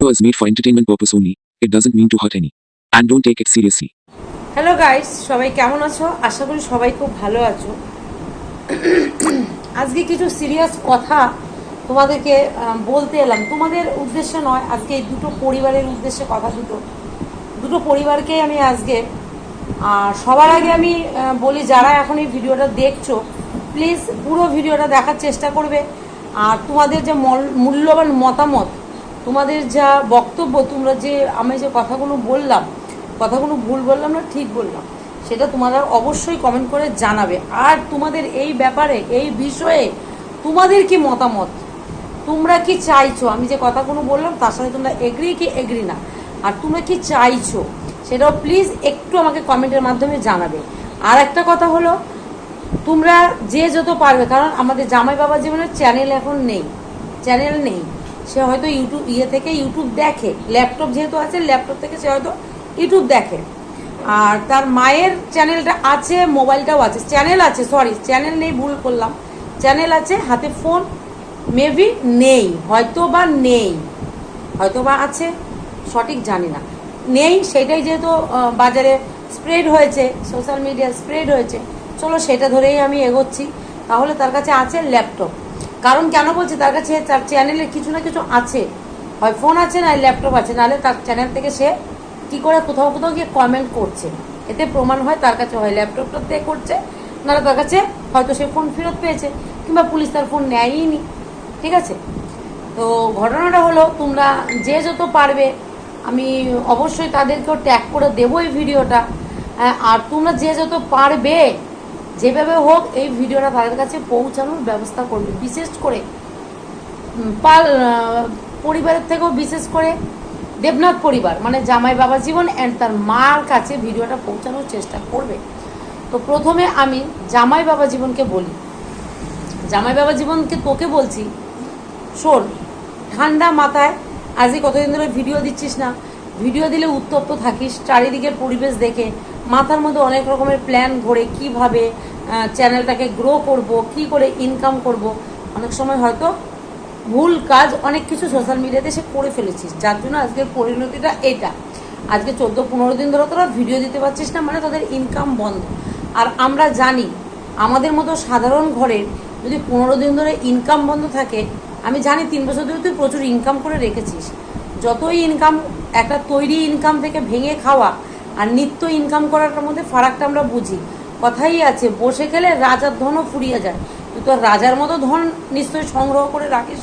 was made for entertainment purpose only. It doesn't mean to hurt any. And don't take it seriously. Hello guys সবাই কেমন আছো আশা করি সবাই খুব ভালো আছো আজকে কিছু সিরিয়াস কথা তোমাদেরকে বলতে এলাম তোমাদের উদ্দেশ্যে নয়, আজকে এই দুটো পরিবারের উদ্দেশ্যে কথা দুটো দুটো পরিবারকে আমি আজকে সবার আগে আমি বলি, যারা এখন এই ভিডিওটা দেখছ প্লিজ পুরো ভিডিওটা দেখার চেষ্টা করবে আর তোমাদের যে মল- মূল্যবান মতামত, তোমাদের যা বক্তব্য, তোমরা যে আমি যে কথাগুলো বললাম, কথাগুলো ভুল বললাম না, ঠিক বললাম, সেটা তোমরা অবশ্যই কমেন্ট করে জানাবে। আর তোমাদের এই ব্যাপারে, এই বিষয়ে তোমাদের কি মতামত? তোমরা কি চাইছো? আমি যে কথাগুলো বললাম, তার সাথে তোমরা এগ্রি কি এগ্রি না? আর তোমরা কি চাইছো? সেটাও প্লিজ একটু আমাকে কমেন্টের মাধ্যমে জানাবে। আর একটা কথা হলো তোমরা যে যত পারবে, কারণ আমাদের জামাই বাবা জীবনের চ্যানেল এখন নেই চ্যানেল নেই। সে হয়তো ইউটিউব ইয়ে থেকে ইউটিউব দেখে ল্যাপটপ যেহেতু আছে ল্যাপটপ থেকে সে হয়তো ইউটিউব দেখে। আর তার মায়ের চ্যানেলটা আছে, মোবাইলটাও আছে চ্যানেল আছে সরি চ্যানেল নেই, ভুল করলাম। চ্যানেল আছে, হাতে ফোন মেবি নেই হয়তো বা নেই হয়তো বা আছে, সঠিক জানি না। নেই, সেটাই যেহেতু বাজারে স্প্রেড হয়েছে সোশ্যাল মিডিয়া স্প্রেড হয়েছে। চলো সেটা ধরেই আমি এগোচ্ছি। তাহলে তার কাছে আছে ল্যাপটপ। কারণ কেন বলছি তার কাছে তার চ্যানেলে কিছু না কিছু আছে। হয় ফোন আছে না ল্যাপটপ আছে। নাহলে তার চ্যানেল থেকে সে কি করে কোথাও কোথাও গিয়ে কমেন্ট করছে। এতে প্রমাণ হয় তার কাছে হয় ল্যাপটপটা দিয়ে করছে। নাহলে তার কাছে হয়তো সে ফোন ফেরত পেয়েছে কিংবা পুলিশ তার ফোন নেয়ই নি ঠিক আছে? তো ঘটনাটা হলো তোমরা যে যত পারবে আমি অবশ্যই তাদেরকেও ট্যাগ করে দেবো এই ভিডিওটা আহ, আর তোমরা যে যত পারবে যেভাবে হোক এই ভিডিওটা তাদের কাছে পৌঁছানোর ব্যবস্থা করবে। বিশেষ করে পাল পরিবারের থেকেও বিশেষ করে দেবনাথ পরিবার মানে জামাই বাবা জীবন অ্যান্ড তার মার কাছে ভিডিওটা পৌঁছানোর চেষ্টা করবে। তো প্রথমে আমি জামাই বাবা জীবনকে বলি। জামাই বাবা জীবনকে তোকে বলছি, শোন, ঠান্ডা মাথায় আজকে কতদিন ধরে ভিডিও দিচ্ছিস না? ভিডিও দিলে উত্তপ্ত থাকিস, চারিদিকের পরিবেশ দেখে মাথার মধ্যে অনেক রকমের প্ল্যান ঘোরে কীভাবে চ্যানেলটাকে গ্রো করব, কি করে ইনকাম করব। অনেক সময় হয়তো ভুল কাজ অনেক কিছু সোশ্যাল মিডিয়াতে সে করে ফেলেছিস। যার জন্য আজকের পরিণতিটা এটা। আজকে চোদ্দ, পনেরো দিন ধরে তোরা ভিডিও দিতে পারছিস না মানে তাদের ইনকাম বন্ধ। আর আমরা জানি, আমাদের মতো সাধারণ ঘরের যদি পনেরো দিন ধরে ইনকাম বন্ধ থাকে, আমি জানি তিন বছর ধরে তুই প্রচুর ইনকাম করে রেখেছিস। যতই ইনকাম একটা তৈরি ইনকাম থেকে ভেঙে খাওয়া আর নিত্য ইনকাম করাটার মধ্যে ফারাকটা আমরা বুঝি। কথাই আছে বসে গেলে রাজার ধনও ফুরিয়ে যায়। তুই তো রাজার মতো ধন নিশ্চয়ই সংগ্রহ করে রাখিস।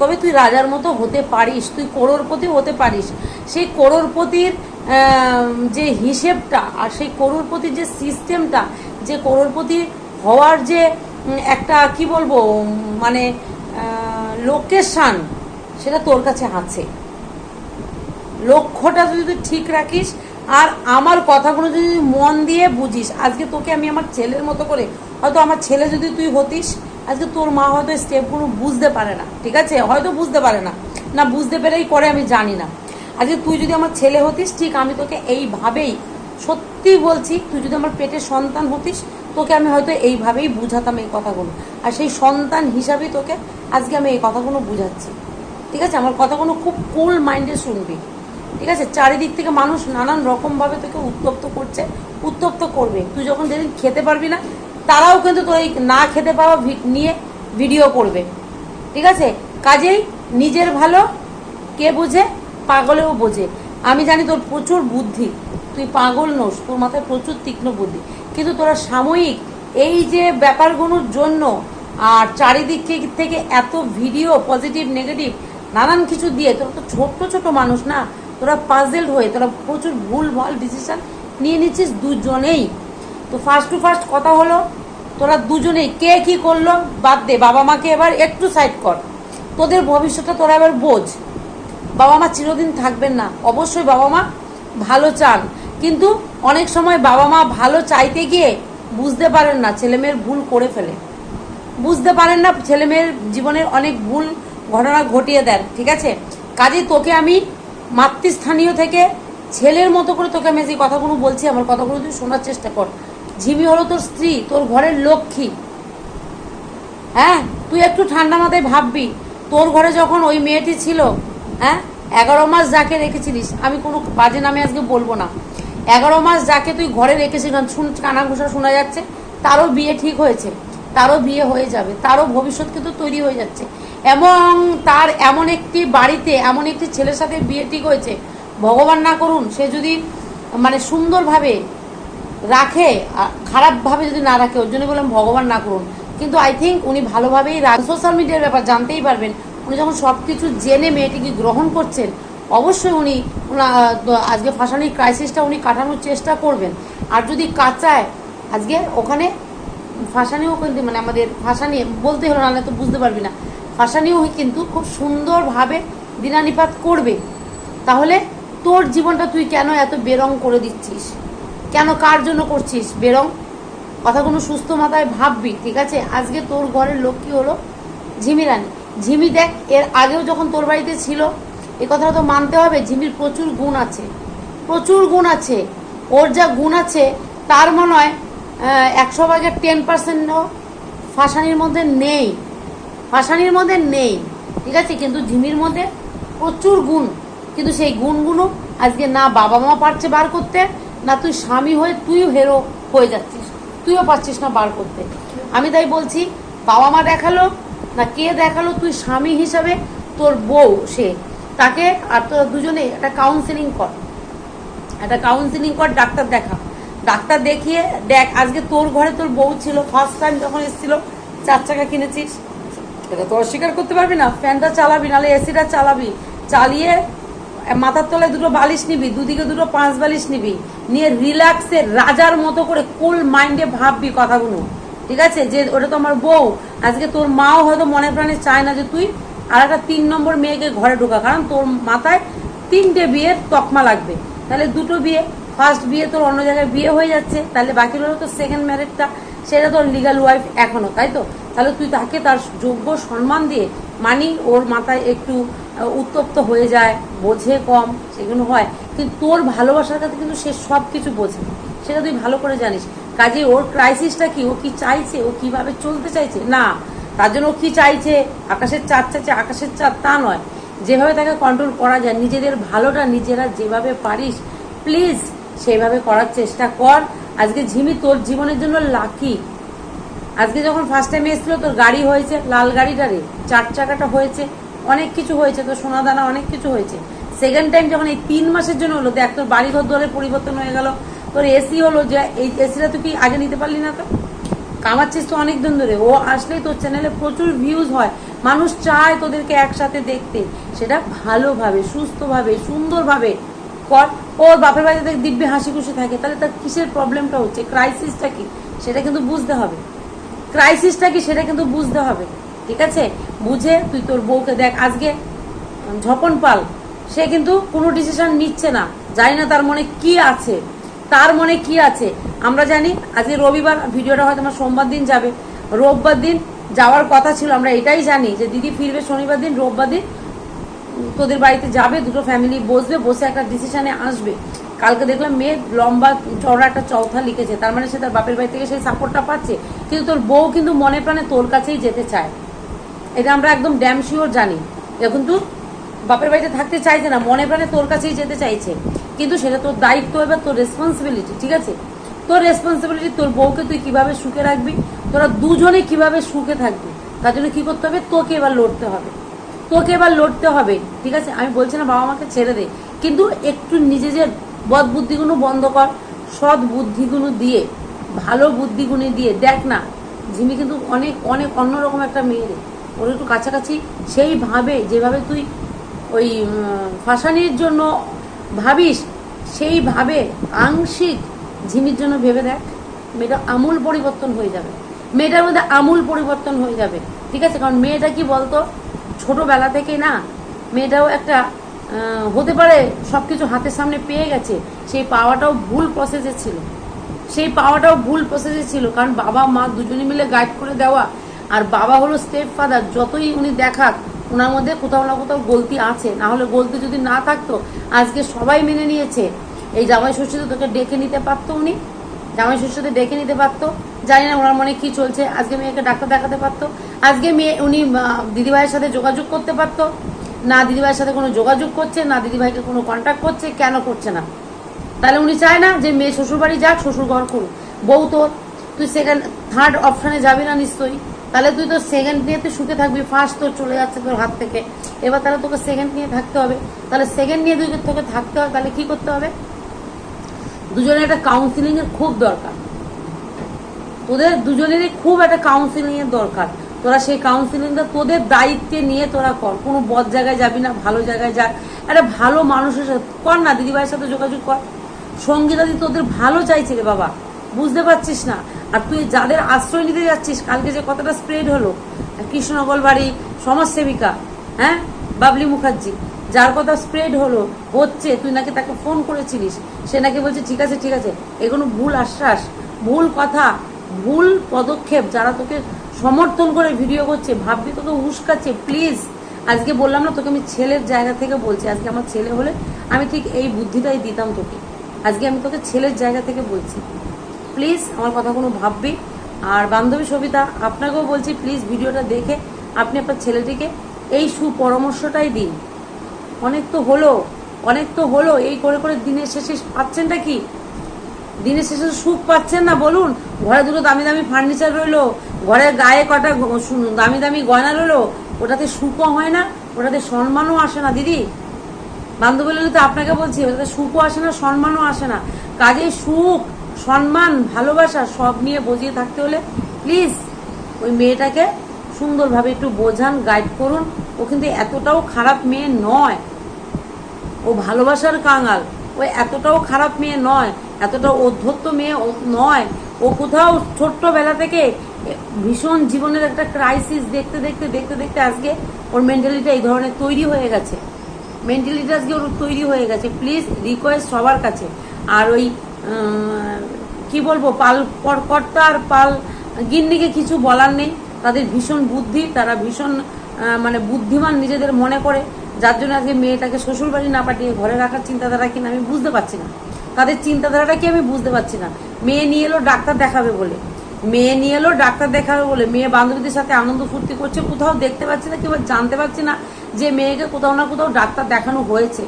তবে তুই রাজার মতো হতে পারিস তুই করোড়পতি হতে পারিস। সেই করোড়পতির আম, যে হিসেবটা আর সেই করোড়পতির যে সিস্টেমটা যে করোড়পতি হওয়ার যে একটা কি বলব মানে লোকেশান সেটা তোর কাছে আছে। লক্ষ্যটা যদি তুই ঠিক রাখিস আর আমার কথাগুলো যদি মন দিয়ে বুঝিস, আজকে তোকে আমি আমার ছেলের মতো করে, হয়তো আমার ছেলে যদি তুই হতিস, আজকে তোর মা হয়তো স্টেপগুলো বুঝতে পারে না, ঠিক আছে? হয়তো বুঝতে পারে না। না, বুঝতে পেরেই করে আমি জানি না। আজকে তুই যদি আমার ছেলে হতিস, ঠিক আমি তোকে এইভাবেই সত্যি বলছি, তুই যদি আমার পেটের সন্তান হতিস, তোকে আমি হয়তো এইভাবেই বুঝাতাম এই কথাগুলো। আর সেই সন্তান হিসাবেই তোকে আজকে আমি এই কথাগুলো বুঝাচ্ছি। ঠিক আছে? আমার কথাগুলো খুব কুল মাইন্ডে শুনবি। ঠিক আছে? চারিদিক থেকে মানুষ নানান রকমভাবে তোকে উত্তপ্ত করছে, উত্তপ্ত করবে। তুই যখন যেদিন খেতে পারবি না, তারাও কিন্তু তোর এই না খেতে পাওয়া নিয়ে ভিডিও করবে। ঠিক আছে? কাজেই নিজের ভালো, কে বোঝে? পাগলেও বোঝে। আমি জানি তোর প্রচুর বুদ্ধি। তুই পাগল নোস, তোর মাথায় প্রচুর তীক্ষ্ণ বুদ্ধি। কিন্তু তোরা সাময়িক এই যে ব্যাপারগুলোর জন্য আর চারিদিক থেকে এত ভিডিও পজিটিভ নেগেটিভ নানান কিছু দিয়ে তোরা তো ছোট্ট ছোট মানুষ না? তোরা পাজেলড হয়ে, তোরা প্রচুর ভুল, ভালো ডিসিশন নিয়ে নিচ্ছিস দুজনেই। তো ফার্স্ট টু ফার্স্ট কথা হলো, তোরা দুজনেই কে কি করল বাদ দে, বাবা মাকে এবার একটু সাইড কর। তোদের ভবিষ্যৎটা তোরা এবার বোঝ। বাবা মা চিরদিন থাকবেন না, অবশ্যই বাবা মা ভালো চান। কিন্তু অনেক সময় বাবা মা ভালো চাইতে গিয়ে বুঝতে পারেন না ছেলেমেয়ের ভুল করে ফেলে। বুঝতে পারেন না ছেলেমেয়ের জীবনের অনেক ভুল ঘটনা ঘটিয়ে দেন, ঠিক আছে? কাজে তোকে আমি মাতৃস্থানীয় থেকে ছেলের মতো করে তোকে আমি যে কথাগুলো বলছি, আমার কথাগুলো তুই শোনার চেষ্টা কর। ঝিমি হলো তোর স্ত্রী, তোর ঘরের লক্ষ্মী। হ্যাঁ? তুই একটু ঠান্ডা মাথায় ভাববি, তোর ঘরে যখন ওই মেয়েটি ছিল হ্যাঁ? এগারো মাস যাকে রেখেছিলিস, আমি কোনো বাজে নামে আজকে বলব না। এগারো মাস যাকে তুই ঘরে কারণ শুন কানা ঘোষা শোনা যাচ্ছে, তারও বিয়ে ঠিক হয়েছে, তারও বিয়ে হয়ে যাবে, তারও ভবিষ্যৎ কিন্তু তৈরি হয়ে যাচ্ছে। এবং তার এমন একটি বাড়িতে, এমন একটি ছেলের সাথে বিয়ে ঠিক হয়েছে, ভগবান না করুন, সে যদি মানে সুন্দরভাবে রাখে খারাপভাবে যদি না রাখে, ওর জন্য বললাম ভগবান না করুন। কিন্তু আই থিঙ্ক উনি ভালোভাবেই সোশ্যাল মিডিয়ার ব্যাপার জানতেই পারবেন। উনি যখন সব কিছু জেনে মেয়েটিকে গ্রহণ করছেন, অবশ্যই উনি আজকে ফাঁসানির ক্রাইসিসটা উনি কাটানোর চেষ্টা করবেন। আর যদি কাঁচায়, আজকে ওখানে ফাঁসানিও কিন্তু মানে আমাদের ফাঁসানি বলতে হলো, নাহলে তো বুঝতে পারবি না। ফাঁসানিও কিন্তু খুব সুন্দরভাবে দিনানিপাত করবে। তাহলে তোর জীবনটা তুই কেন এত বেরং করে দিচ্ছিস? কেন কার জন্য করছিস বেরং? কথাগুলো সুস্থ মাথায় ভাববি, ঠিক আছে? আজকে তোর ঘরের লোক কি হলো ঝিমি রানী। ঝিমি দেখ, এর আগেও যখন তোর বাড়িতে ছিল, এ কথাটা তো মানতে হবে, ঝিমির প্রচুর গুণ আছে। প্রচুর গুণ আছে। ওর যা গুণ আছে, তার মনে হয় একশো ভাগের টেন পার্সেন্টও ফাঁসানির মধ্যে নেই। ফাঁসানির মধ্যে নেই, ঠিক আছে? কিন্তু ঝিমির মধ্যে প্রচুর গুণ। কিন্তু সেই গুণগুলো আজকে না বাবা মা পারছে বার করতে, না তুই স্বামী হয়ে তুইও হেরো হয়ে যাচ্ছিস, তুইও পারছিস না বার করতে। আমি তাই বলছি, বাবা মা দেখাল, না কে দেখাল, তুই স্বামী হিসাবে তোর বউ সে। তাকে আর তোর দুজনে একটা কাউন্সিলিং কর। একটা কাউন্সিলিং কর, ডাক্তার দেখা। ডাক্তার দেখিয়ে দেখ, আজকে তোর ঘরে তোর বউ ছিল ফার্স্ট টাইম যখন এসেছিল, চার চাকা কিনেছিস এটা তো অস্বীকার করতে পারবি না। ফ্যানটা চালাবি, নাহলে এসিটা চালাবি। চালিয়ে মাথার তলায় দুটো বালিশ নিবি, দুদিকে দুটো পাঁচ বালিশ নিবি। নিয়ে রিল্যাক্সে রাজার মতো করে কুল মাইন্ডে ভাববি কথাগুলো। ঠিক আছে? যে ওটা তো আমার বউ। আজকে তোর মাও হয়তো মনে প্রাণে চায় না যে তুই আর একটা তিন নম্বর মেয়েকে ঘরে ঢোকা, কারণ তোর মাথায় তিনটে বিয়ের তকমা লাগবে। তাহলে দুটো বিয়ে ফার্স্ট বিয়ে তোর অন্য জায়গায় বিয়ে হয়ে যাচ্ছে, তাহলে বাকি রইল তো সেকেন্ড ম্যারেজটা সেটা তোর লিগাল ওয়াইফ এখনও, তাই তো? তাহলে তুই তাকে তার যোগ্য সম্মান দিয়ে মানি, ওর মাথায় একটু উত্তপ্ত হয়ে যায়, বোঝে কম, সেগুলো হয়। কিন্তু তোর ভালোবাসার কাছে কিন্তু সে সব কিছু বোঝে। সেটা তুই ভালো করে জানিস। কাজে ওর ক্রাইসিসটা কি? ও কি চাইছে? ও কীভাবে চলতে চাইছে? না। তার জন্য ও কি চাইছে? আকাশের চাঁদ চাইছে? আকাশের চাঁদ তা নয়। যেভাবে তাকে কন্ট্রোল করা যায়, নিজেদের ভালোটা নিজেরা যেভাবে পারিস প্লিজ সেইভাবে করার চেষ্টা কর। আজকে ঝিমি তোর জীবনের জন্য লাকি আজকে যখন ফার্স্ট টাইম এসেছিল, তোর গাড়ি হয়েছে, লাল গাড়িটারে চার চাকাটা হয়েছে, অনেক কিছু হয়েছে, তোর সোনা দানা অনেক কিছু হয়েছে। সেকেন্ড টাইম যখন এই তিন মাসের জন্য হলো, দেখ তোর বাড়ি ঘর দোয়ারের পরিবর্তন হয়ে গেল, তোর এসি হলো যে, এই এসিটা তুই কি আগে নিতে পারলি না তো? কামাচ্ছিস তো অনেক দিন ধরে, ও আসলেই তোর চ্যানেলে প্রচুর ভিউজ হয়, মানুষ চায় তোদেরকে একসাথে দেখতে। সেটা ভালোভাবে, সুস্থভাবে, সুন্দরভাবে কর। ওর বাপের বাড়িতে দিব্যি হাসি খুশি থাকে, তাহলে তার কিসের প্রবলেমটা হচ্ছে? ক্রাইসিসটা কি? সেটা কিন্তু বুঝতে হবে। ক্রাইসিসটা কি সেটা কিন্তু বুঝতে হবে, ঠিক আছে? বুঝে তুই তোর বউকে দেখ, আজকে ঝপন পাল, সে কিন্তু কোনো ডিসিশন নিচ্ছে না। জানি না তার মনে কি আছে, তার মনে কি আছে। আমরা জানি আজকে রবিবার, ভিডিওটা হয়তো আমার সোমবার দিন যাবে। রোববার দিন যাওয়ার কথা ছিল, আমরা এটাই জানি যে দিদি ফিরবে শনিবার দিন, রোববার দিন তোদের বাড়িতে যাবে, দুটো ফ্যামিলি বসবে, বসে একটা ডিসিশনে আসবে। কালকে দেখলাম মেয়ে লম্বা, চওড়া একটা চৌথা লিখেছে। তার মানে সে তার বাপের বাড়ি থেকে সেই সাপোর্টটা পাচ্ছে। কিন্তু তোর বউ কিন্তু মনে প্রাণে তোর কাছেই যেতে চায়। এটা আমরা একদম ড্যাম শিওর জানি। এখন তুই বাপের বাড়িতে থাকতে চাইছে না, মনে প্রাণে তোর কাছেই যেতে চাইছে। কিন্তু সেটা তোর দায়িত্ব এবার তোর রেসপন্সিবিলিটি ঠিক আছে? তোর রেসপন্সিবিলিটি তোর বউকে তুই কীভাবে সুখে রাখবি? তোরা দুজনে কীভাবে সুখে থাকবি? তার জন্য কি করতে হবে? তোকে এবার লড়তে হবে। তোকে এবার লড়তে হবে, ঠিক আছে? আমি বলছি না বাবা মাকে ছেড়ে দে। কিন্তু একটু নিজেদের বদ বুদ্ধিগুলো বন্ধ কর, সৎ বুদ্ধিগুলো দিয়ে, ভালো বুদ্ধিগুলো দিয়ে, দেখ না, ঝিমি কিন্তু অনেক অনেক অন্যরকম একটা মেয়ে রে। ওর একটু কাছাকাছি সেইভাবে যেভাবে তুই ওই ফাঁসানির জন্য ভাবিস সেইভাবে আংশিক ঝিমির জন্য ভেবে দেখ, মেয়েটা আমূল পরিবর্তন হয়ে যাবে। মেয়েটার মধ্যে আমূল পরিবর্তন হয়ে যাবে, ঠিক আছে? কারণ মেয়েটা কি বলতো? ছোটবেলা থেকে না, মেয়েটাও একটা হতে পারে সব কিছু হাতের সামনে পেয়ে গেছে, সেই পাওয়াটাও ভুল প্রসেসে ছিল। সেই পাওয়াটাও ভুল প্রসেসে ছিল, কারণ বাবা মা দুজনে মিলে গাইড করে দেওয়া, আর বাবা হলো স্টেপ ফাদার যতই উনি দেখাক ওনার মধ্যে কোথাও না কোথাও গলতি আছে। না হলে গলতি যদি না থাকতো, আজকে সবাই মেনে নিয়েছে। এই জামাই ষষ্ঠীতে তোকে ডেকে নিতে পারতো উনি। জামাই ষষ্ঠীতে ডেকে নিতে পারতো। জানি না ওনার মনে কি চলছে, আজকে মেয়েকে ডাক্তার দেখাতে পারতো। আজকে মেয়ে উনি দিদিভাইয়ের সাথে যোগাযোগ করতে পারতো। না দিদিভাইয়ের সাথে কোনো যোগাযোগ করছে, না দিদিভাইকে কোনো কন্ট্যাক্ট করছে, কেন করছে না? তাহলে উনি চায় না যে মেয়ে শ্বশুরবাড়ি যাক, শ্বশুর ঘর করুক। বউ তোর তুই সেকেন্ড থার্ড অপশানে যাবি না নিশ্চয়ই। তাহলে তুই তো সেকেন্ড নিয়ে তুই সুখে থাকবি ফার্স্ট তোর চলে যাচ্ছে তোর হাত থেকে। এবার তাহলে তোকে সেকেন্ড নিয়ে থাকতে হবে। তাহলে সেকেন্ড নিয়ে তুই তোকে থাকতে হবে, তাহলে কি করতে হবে? দুজনের একটা কাউন্সিলিং এর খুব দরকার। তোদের দুজনেরই খুব একটা কাউন্সিলিং এর দরকার। তোরা সেই কাউন্সিলিংটা তোদের দায়িত্বে নিয়ে তোরা কর। কোনো বদ জায়গায় যাবি না, ভালো জায়গায় যা। একটা ভালো মানুষের সাথে কর না, দিদিভাইয়ের সাথে যোগাযোগ কর। সঙ্গীতাদি তোদের ভালো চাইছে রে বাবা। বুঝতে পারছিস না? আর তুই যাদের আশ্রয় নিতে যাচ্ছিস, কালকে যে কথাটা স্প্রেড হলো কৃষ্ণনগর বাড়ি সমাজসেবিকা হ্যাঁ? বাবলি মুখার্জি, যার কথা স্প্রেড হলো, হচ্ছে, তুই নাকি তাকে ফোন করেছিলিস? সে নাকি বলছে, ঠিক আছে ঠিক আছে। এগুলো ভুল আশ্বাস, ভুল কথা, ভুল পদক্ষেপ যারা তোকে সমর্থন করে ভিডিও করছে ভাববি তোকে উস্কাচ্ছে প্লিজ আজকে বললাম না, তোকে আমি ছেলের জায়গা থেকে বলছি, আজকে আমার ছেলে হলে আমি ঠিক এই বুদ্ধিটাই দিতাম তোকে। আজকে আমি তোকে ছেলের জায়গা থেকে বলছি। প্লিজ আমার কথা কোনো ভাববি। আর বান্ধবী সবিতা, আপনাকেও বলছি প্লিজ ভিডিওটা দেখে আপনি আপনার ছেলেটিকে এই সুপরামর্শটাই দিন। অনেক তো হলো, অনেক তো হলো, এই করে করে দিনের শেষে পাচ্ছেনটা কি? দিনের শেষে সুখ পাচ্ছেন না, বলুন। ঘরে দুটো দামি দামি ফার্নিচার রইল ঘরের গায়ে কটা দামি দামি গয়না রইল, ওটাতে সুখও হয় না, ওটাতে সম্মানও আসে না, দিদি। বান্ধবী তো আপনাকে বলছি, ওটাতে সুখও আসে না, সম্মানও আসে না। কাজে সুখ, সম্মান, ভালোবাসা সব নিয়ে বজিয়ে থাকতে হলে প্লিজ ওই মেয়েটাকে সুন্দরভাবে একটু বোঝান গাইড করুন। ও কিন্তু এতটাও খারাপ মেয়ে নয়। ও ভালোবাসার কাঙাল। ও এতটাও খারাপ মেয়ে নয়। এতটা অধ্যত্ত মেয়ে নয়, ও কোথাও ছোট্টবেলা থেকে ভীষণ জীবনের একটা ক্রাইসিস দেখতে দেখতে দেখতে দেখতে আজকে ওর মেন্টালিটি এই ধরনের তৈরি হয়ে গেছে। মেন্টালিটি আজকে ওর তৈরি হয়ে গেছে। প্লিজ রিকোয়েস্ট সবার কাছে। আর ওই কি বলব, পাল কর- কর্তা আর পাল গিন্নিকে কিছু বলার নেই। তাদের ভীষণ বুদ্ধি, তারা ভীষণ মানে বুদ্ধিমান নিজেদের মনে করে। যার জন্য আজকে মেয়েটাকে শ্বশুরবাড়ি না পাঠিয়ে ঘরে রাখার চিন্তাধারা কিনা আমি বুঝতে পারছি না। তাদের চিন্তাধারাটা কি আমি বুঝতে পারছি না। মেয়ে নিয়ে এলো, ডাক্তার দেখাবে বলে। মেয়ে নিয়ে এলো, ডাক্তার দেখাবে বলে। মেয়ে বান্ধবীদের সাথে আনন্দ ফুর্তি করছে, কোথাও দেখতে পাচ্ছি না কিংবা জানতে পারছি না যে মেয়েকে কোথাও না কোথাও ডাক্তার দেখানো হয়েছে।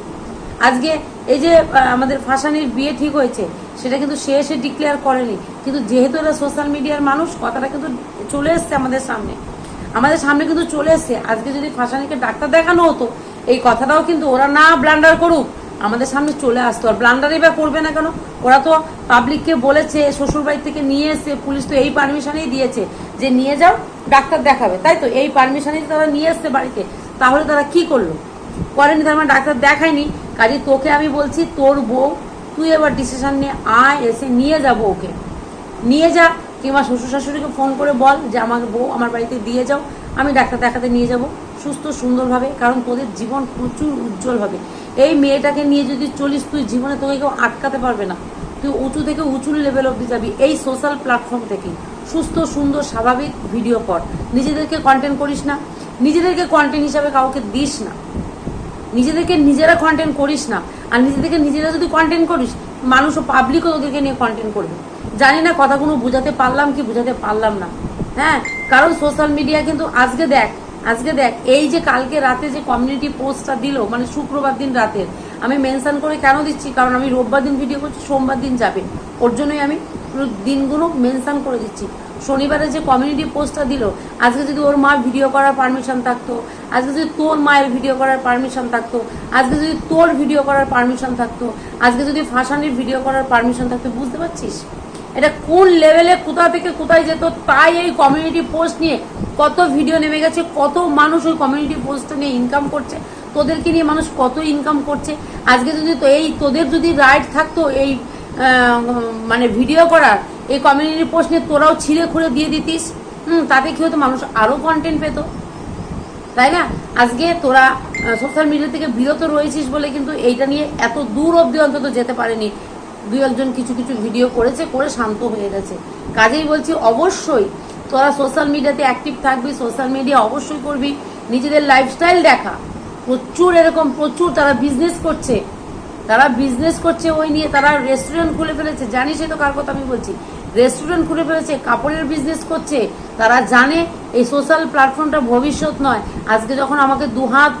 আজকে এই যে আমাদের ফাঁসানির বিয়ে ঠিক হয়েছে, সেটা কিন্তু সে এসে ডিক্লেয়ার করেনি। কিন্তু যেহেতু এরা সোশ্যাল মিডিয়ার মানুষ, কথাটা কিন্তু চলে এসছে আমাদের সামনে। আমাদের সামনে কিন্তু চলে এসছে। আজকে যদি ফাঁসানিকে ডাক্তার দেখানো হতো, এই কথাটাও কিন্তু ওরা না ব্লান্ডার করুক। আমাদের সামনে চলে আসতো। আর ব্লান্ডারই বা করবে না কেন? ওরা তো পাবলিককে বলেছে, শ্বশুরবাড়ি থেকে নিয়ে এসে পুলিশ তো এই পারমিশনেই দিয়েছে যে নিয়ে যাও, ডাক্তার দেখাবে। তাই তো? এই পারমিশনেই তারা নিয়ে এসছে বাড়িতে। তাহলে তারা কি করল? করেনি তার মানে ডাক্তার দেখায়নি। কাজে তোকে আমি বলছি, তোর বউ, তুই এবার ডিসিশন নিয়ে আয়, এসে নিয়ে যাব ওকে। নিয়ে যা, কিংবা শ্বশুর শাশুড়িকে ফোন করে বল যে আমার বউ আমার বাড়িতে দিয়ে যাও, আমি ডাক্তার দেখাতে নিয়ে যাব। সুস্থ সুন্দরভাবে, কারণ তোদের জীবন প্রচুর উজ্জ্বল হবে এই মেয়েটাকে নিয়ে যদি চলিস তুই জীবনে তোকে কেউ আটকাতে পারবে না। তুই উঁচু থেকে উঁচু লেভেল অব্দি যাবি এই সোশ্যাল প্ল্যাটফর্ম থেকে। সুস্থ, সুন্দর, স্বাভাবিক ভিডিও কর। নিজেদেরকে কন্টেন্ট করিস না। নিজেদেরকে কন্টেন্ট হিসাবে কাউকে দিস না। নিজেদেরকে নিজেরা কন্টেন্ট করিস না। আর নিজেদেরকে নিজেরা যদি কন্টেন্ট করিস মানুষ ও পাবলিকও তোদেরকে নিয়ে কন্টেন্ট করবে। জানি না কথাগুলো বুঝাতে পারলাম কি বুঝাতে পারলাম না। হ্যাঁ কারণ সোশ্যাল মিডিয়া কিন্তু আজকে দেখ আজকে দেখ, এই যে কালকে রাতে যে কমিউনিটি পোস্টটা দিল মানে শুক্রবার দিন রাতের আমি মেনশন করে কেন দিচ্ছি? কারণ আমি রোববার দিন ভিডিও করছি, সোমবার দিন যাবে। ওর জন্যই আমি দিনগুলো মেনশন করে দিচ্ছি। শনিবারে যে কমিউনিটি পোস্টটা দিল, আজকে যদি ওর মার ভিডিও করার পারমিশন থাকতো, আজকে যদি তোর মায়ের ভিডিও করার পারমিশন থাকতো, আজকে যদি তোর ভিডিও করার পারমিশন থাকতো, আজকে যদি ফাঁসানির ভিডিও করার পারমিশন থাকতো, বুঝতে পারছিস? এটা কোন লেভেলে কোথা থেকে কোথায় যেত, তাই এই কমিউনিটি পোস্ট নিয়ে কত ভিডিও নেমে গেছে, কত মানুষ ওই কমিউনিটি পোস্টটা নিয়ে ইনকাম করছে, তোদেরকে নিয়ে মানুষ কত ইনকাম করছে। আজকে যদি তো এই, তোদের যদি রাইট থাকতো এই মানে ভিডিও করার, এই কমিউনিটি পোস্ট নিয়ে তোরাও ছিঁড়ে খুঁড়ে দিয়ে দিতিস, হুম, তাতে কি হতো, মানুষ আরও কন্টেন্ট পেত। তাই না? আজকে তোরা সোশ্যাল মিডিয়া থেকে বিরত রয়েছিস বলে কিন্তু এইটা নিয়ে এত দূর অবধি অন্তত যেতে পারেনি। দুই একজন কিছু কিছু ভিডিও করেছে, করে শান্ত হয়ে গেছে। কাজেই বলছি, অবশ্যই তোরা সোশ্যাল মিডিয়াতে অ্যাক্টিভ থাকবি সোশ্যাল মিডিয়া অবশ্যই করবি, নিজেদের লাইফস্টাইল দেখা। প্রচুর এরকম, প্রচুর তারা বিজনেস করছে। তারা বিজনেস করছে ওই নিয়ে, তারা রেস্টুরেন্ট খুলে ফেলেছে। জানিস তো কার কথা আমি বলছি? রেস্টুরেন্ট খুলে ফেলেছে, কাপড়ের বিজনেস করছে। তারা জানে এই সোশ্যাল প্ল্যাটফর্মটা ভবিষ্যৎ নয়। আজকে যখন আমাকে দুহাত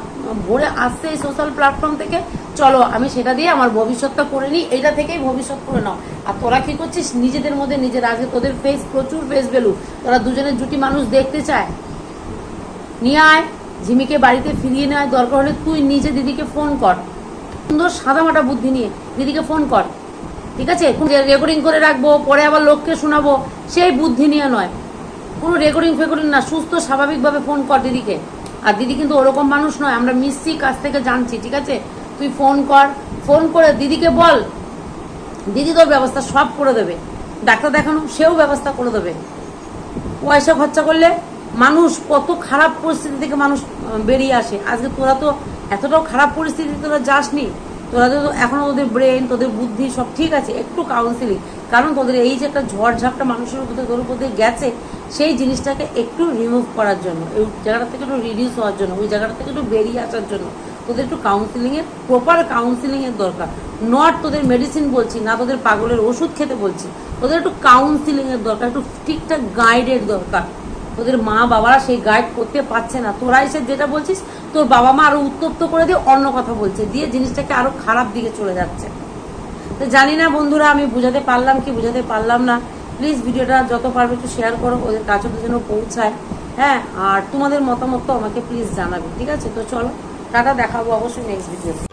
ভরে আসছে এই সোশ্যাল প্ল্যাটফর্ম থেকে, চলো আমি সেটা দিয়ে আমার ভবিষ্যৎটা করে নিই, এটা থেকেই ভবিষ্যৎ করে নাও। আর তোরা কি করছিস? নিজেদের মধ্যে, নিজের আগে তোদের ফেস প্রচুর ফেস ভ্যালু তোরা দুজনের জুটি মানুষ দেখতে চায়। নিয়ে আয় ঝিমিকে বাড়িতে ফিরিয়ে নেয় দরকার হলে তুই নিজে দিদিকে ফোন কর। সুন্দর সাদামাটা বুদ্ধি নিয়ে দিদিকে ফোন কর। ঠিক আছে? রেকর্ডিং করে রাখব, পরে আবার লোককে শোনাবো, সেই বুদ্ধি নিয়ে নয়। কোনো রেকর্ডিং ফেকর্ডিং না, সুস্থ, স্বাভাবিকভাবে ফোন কর দিদিকে। আর দিদি কিন্তু ওরকম মানুষ নয়, আমরা মিসছি কাছ থেকে জানছি, ঠিক আছে? তুই ফোন কর ফোন করে দিদিকে বল। দিদি তোর ব্যবস্থা সব করে দেবে। ডাক্তার দেখানো, সেও ব্যবস্থা করে দেবে। পয়সা খরচা করলে মানুষ কত খারাপ পরিস্থিতি থেকে মানুষ বেরিয়ে আসে। আজকে তোরা তো এতটাও খারাপ পরিস্থিতি তোরা যাসনি। তোরা তো এখনও তোদের ব্রেন তোদের বুদ্ধি সব ঠিক আছে। একটু কাউন্সিলিং কারণ তোদের এই যে একটা ঝড় ঝাপটা মানুষের উপর তোর উপর দিয়ে গেছে, সেই জিনিসটাকে একটু রিমুভ করার জন্য ওই জায়গাটা থেকে একটু রিডিউস হওয়ার জন্য, ওই জায়গাটা থেকে একটু বেরিয়ে আসার জন্য তোদের একটু কাউন্সিলিংয়ের প্রপার কাউন্সিলিংয়ের দরকার। নট তোদের মেডিসিন বলছি, না তোদের পাগলের ওষুধ খেতে বলছি, তোদের একটু কাউন্সিলিংয়ের দরকার, একটু ঠিকঠাক গাইডের দরকার। তোদের মা বাবারা সেই গাইড করতে পারছে না, তোরা এসে যেটা বলছিস, তোর বাবা মা আরও উত্তপ্ত করে দিয়ে অন্য কথা বলছে, দিয়ে জিনিসটাকে আরও খারাপ দিকে চলে যাচ্ছে। তো জানি না বন্ধুরা, আমি বুঝাতে পারলাম কি বুঝাতে পারলাম না। প্লিজ ভিডিওটা যত পারবে একটু শেয়ার করো, ওদের কাছে যেন পৌঁছায়। হ্যাঁ আর তোমাদের মতামত তো আমাকে প্লিজ জানাবে, ঠিক আছে? তো চলো, টাটা, দেখাবো অবশ্যই নেক্সট ভিডিওতে